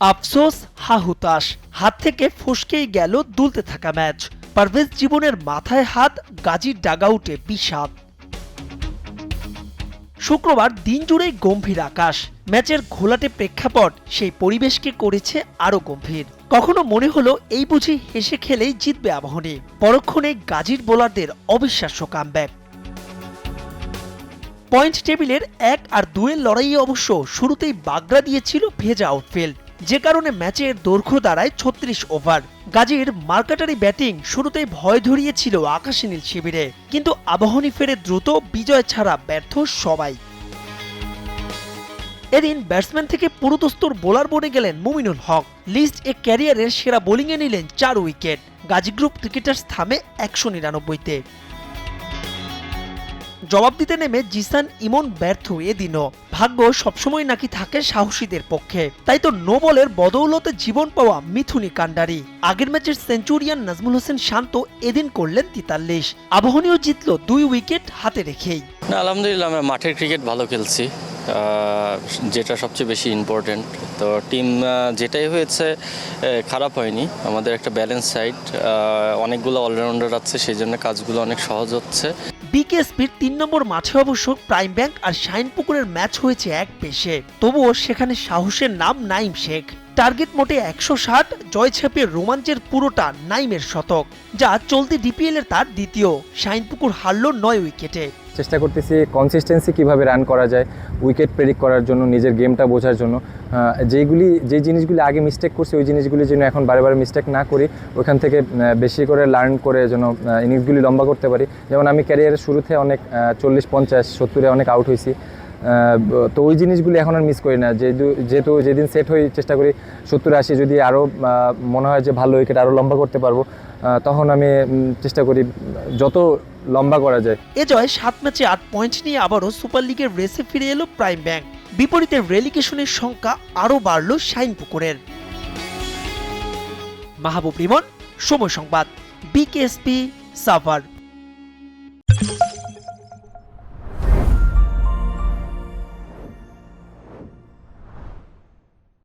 আফসোস, হা হুতাশ। হাত থেকে ফসকেই গেল দুলতে থাকা ম্যাচ। পারভেজ জীবনের মাথায় হাত, গাজীর ডাগাউটে বিষাদ। শুক্রবার দিন জুড়েই গম্ভীর আকাশ। ম্যাচের ঘোলাটে প্রেক্ষাপট, সেই পরিবেশকে করেছে আরও গম্ভীর। কখনো মনে হলো এই বুঝি হেসে খেলেই জিতবে আবাহনী। পরক্ষণে গাজীর বোলারদের অবিশ্বাস্য কামব্যাক। পয়েন্ট টেবিলের এক আর দুয়ের লড়াইয়ে অবশ্য শুরুতেই বাগড়া দিয়েছিল ভেজা আউটফিল্ড। যে কারণে ম্যাচের দৈর্ঘ্য দাঁড়ায় ছত্রিশ ওভার। গাজীর মার্কাটারি ব্যাটিং শুরুতেই ভয় ধরিয়েছিল আকাশী নীল শিবিরে, কিন্তু আবাহনী ফেরে দ্রুত বিজয় ছাড়া ব্যর্থ সবাই। এদিন ব্যাটসম্যান থেকে পুরোদস্তুর বোলার বনে গেলেন মুমিনুল হক। লিস্ট এ ক্যারিয়ারের সেরা বোলিংয়ে নিলেন চার উইকেট। গাজী গ্রুপ ক্রিকেটার্স থামে একশো নিরানব্বইতে। জবাব দিতে নেমে জিসান ইমন ব্যর্থ এদিনও ভাগ্য সবসময় নাকি থাকে সাহসীদের পক্ষে। তাই তো নো বলের বদৌলতে জীবন পাওয়া মিথুনি কান্ডারি আগের ম্যাচের সেঞ্চুরিয়ান নাজমুল হোসেন শান্ত এদিন করলেন তেতাল্লিশ। আবাহনীও জিতল দুই উইকেট হাতে রেখেই। আলহামদুলিল্লাহ, আমরা মাঠের ক্রিকেট ভালো খেলছি। যেটা সবচেয়ে বেশি ইম্পর্টেন্ট তো টিম যেটাই হয়েছে খারাপ হয়নি। আমাদের একটা ব্যালেন্স সাইড অনেকগুলো অলরাউন্ডার আছে, সেই জন্য কাজগুলো অনেক সহজ হচ্ছে। বিকেএসপির তিন নম্বর মাঠে অবশ্য প্রাইম ব্যাংক আর শাইনপুকুরের ম্যাচ হয়েছে এক পেশে। তবুও সেখানে সাহসের নাম নাইম শেখ। টার্গেট মোটে একশো ষাট জয় ছাপিয়ে রোমাঞ্চের পুরোটা নাইমের শতক যা চলতি ডিপিএল এর তার দ্বিতীয়। শাইনপুকুর হারল নয় উইকেটে। চেষ্টা করতেছি কনসিস্টেন্সি কীভাবে রান করা যায় উইকেট প্রেডিক্ট করার জন্য নিজের গেমটা বোঝার জন্য। আহ, যেইগুলি যে জিনিসগুলি আগে মিস্টেক করছি ওই জিনিসগুলি যেন এখন বারে বারে মিস্টেক না করি ওইখান থেকে বেশি করে লার্ন করে যেন ইনিংসগুলি লম্বা করতে পারি। যেমন আমি ক্যারিয়ারের শুরুতে অনেক চল্লিশ পঞ্চাশ সত্তরে অনেক আউট হয়েছি তো ওই জিনিসগুলি এখন আর মিস করি না। যেহেতু যেদিন সেট হয়ে চেষ্টা করি সত্তর আশি যদি আরও মনে হয় যে ভালো উইকেট আরও লম্বা করতে পারব তখন আমি চেষ্টা করি যত লম্বা করা যায়। এ জয় সাত ম্যাচে আট পয়েন্ট নিয়ে আবারও সুপার লিগের রেসে ফিরে এলো প্রাইম ব্যাংক বিপরীতে রেলিগেশনের সংখ্যা আরও বাড়ল শাইনপুকুরের মাহবুব রিমন, সময় সংবাদ বিকেএসপি সাভার